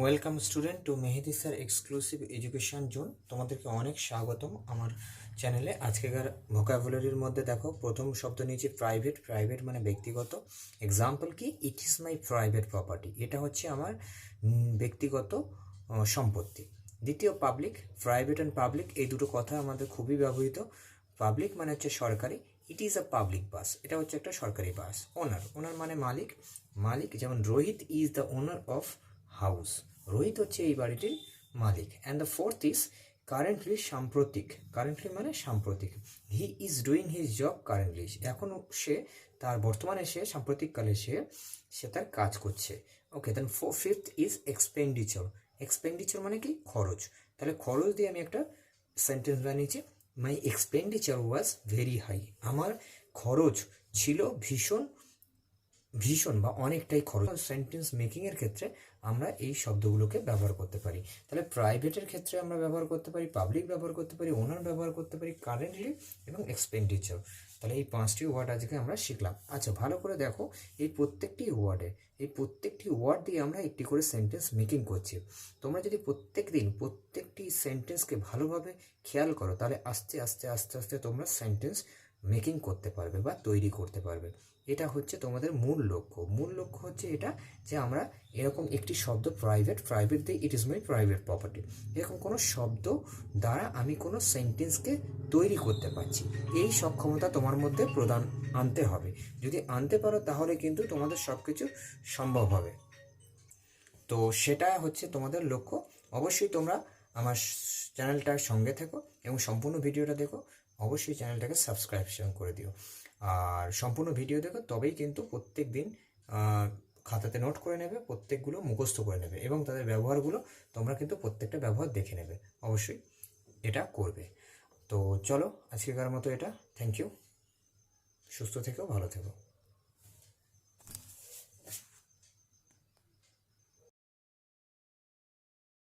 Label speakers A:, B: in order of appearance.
A: Welcome student to Mehedi sir exclusive education zone তোমাদেরকে অনেক স্বাগতম আমার চ্যানেলে আজকেকার ভোকাবুলারির মধ্যে দেখো, প্রথম শব্দ নিয়েছি প্রাইভেট প্রাইভেট মানে ব্যক্তিগত। এক্সাম্পল কি? It is my private property এটা হচ্ছে আমার ব্যক্তিগত সম্পত্তি। দ্বিতীয় পাবলিক প্রাইভেট অ্যান্ড পাবলিক এই দুটো কথা আমাদের খুবই ব্যবহৃত। পাবলিক মানে হচ্ছে সরকারি। It is a public bus এটা হচ্ছে একটা সরকারি বাস ওনার ওনার মানে মালিক। মালিক যেমন Rohit is the owner of house Rohit হচ্ছে এই বাড়িটির মালিক। And the fourth is currently সাম্প্রতিক। কারেন্টলি মানে সাম্প্রতিক। He is doing his job currently এখন সে তার বর্তমানে সে সাম্প্রতিককালে সে সে তার কাজ করছে। Okay then four fifth is expenditure expenditure মানে কি? খরচ। তাহলে খরচ দিয়ে আমি একটা সেন্টেন্স বানিয়েছি। My expenditure was very high আমার খরচ ছিল ভীষণ ভীষণ বা অনেকটাই খরচ। সেন্টেন্স মেকিংয়ের ক্ষেত্রে আমরা এই শব্দগুলোকে ব্যবহার করতে পারি। তাহলে প্রাইভেটের ক্ষেত্রে আমরা ব্যবহার করতে পারি পাবলিক ব্যবহার করতে পারি ওনার ব্যবহার করতে পারি কারেন্টলি এবং এক্সপেন্ডিচার তাহলে এই পাঁচটি ওয়ার্ড আজকে আমরা শিখলাম। আচ্ছা ভালো করে দেখো, এই প্রত্যেকটি ওয়ার্ডে এই প্রত্যেকটি ওয়ার্ড দিয়ে আমরা একটি করে সেন্টেন্স মেকিং করছি। তোমরা যদি প্রত্যেক দিন প্রত্যেকটি সেন্টেন্সকে ভালোভাবে খেয়াল করো, তাহলে আস্তে আস্তে আস্তে আস্তে তোমরা সেন্টেন্স মেকিং করতে পারবে বা তৈরি করতে পারবে। এটা হচ্ছে তোমাদের মূল লক্ষ্য। মূল লক্ষ্য হচ্ছে এটা যে আমরা এরকম একটি শব্দ প্রাইভেট প্রাইভেট দিয়ে it is my private property এরকম কোনো শব্দ দ্বারা আমি কোনো সেন্টেন্সকে তৈরি করতে পারছি। এই সক্ষমতা তোমার মধ্যে প্রদান আনতে হবে। যদি আনতে পারো তাহলে কিন্তু তোমাদের সব কিছু সম্ভব হবে। তো সেটা হচ্ছে তোমাদের লক্ষ্য। অবশ্যই তোমরা আমার চ্যানেলটার সঙ্গে থেকো এবং সম্পূর্ণ ভিডিওটা দেখো। অবশ্যই চ্যানেলটাকে সাবস্ক্রাইবশন করে দিও। আর সম্পূর্ণ ভিডিও দেখো, তবেই কিন্তু প্রত্যেক দিন খাতাতে নোট করে নেবে, প্রত্যেকগুলো মুখস্থ করে নেবে এবং তাদের ব্যবহারগুলো তোমরা কিন্তু প্রত্যেকটা ব্যবহার দেখে নেবে। অবশ্যই এটা করবে। তো চলো, আজকেকার মতো এটা। থ্যাংক ইউ সুস্থ থেকো, ভালো থেকো।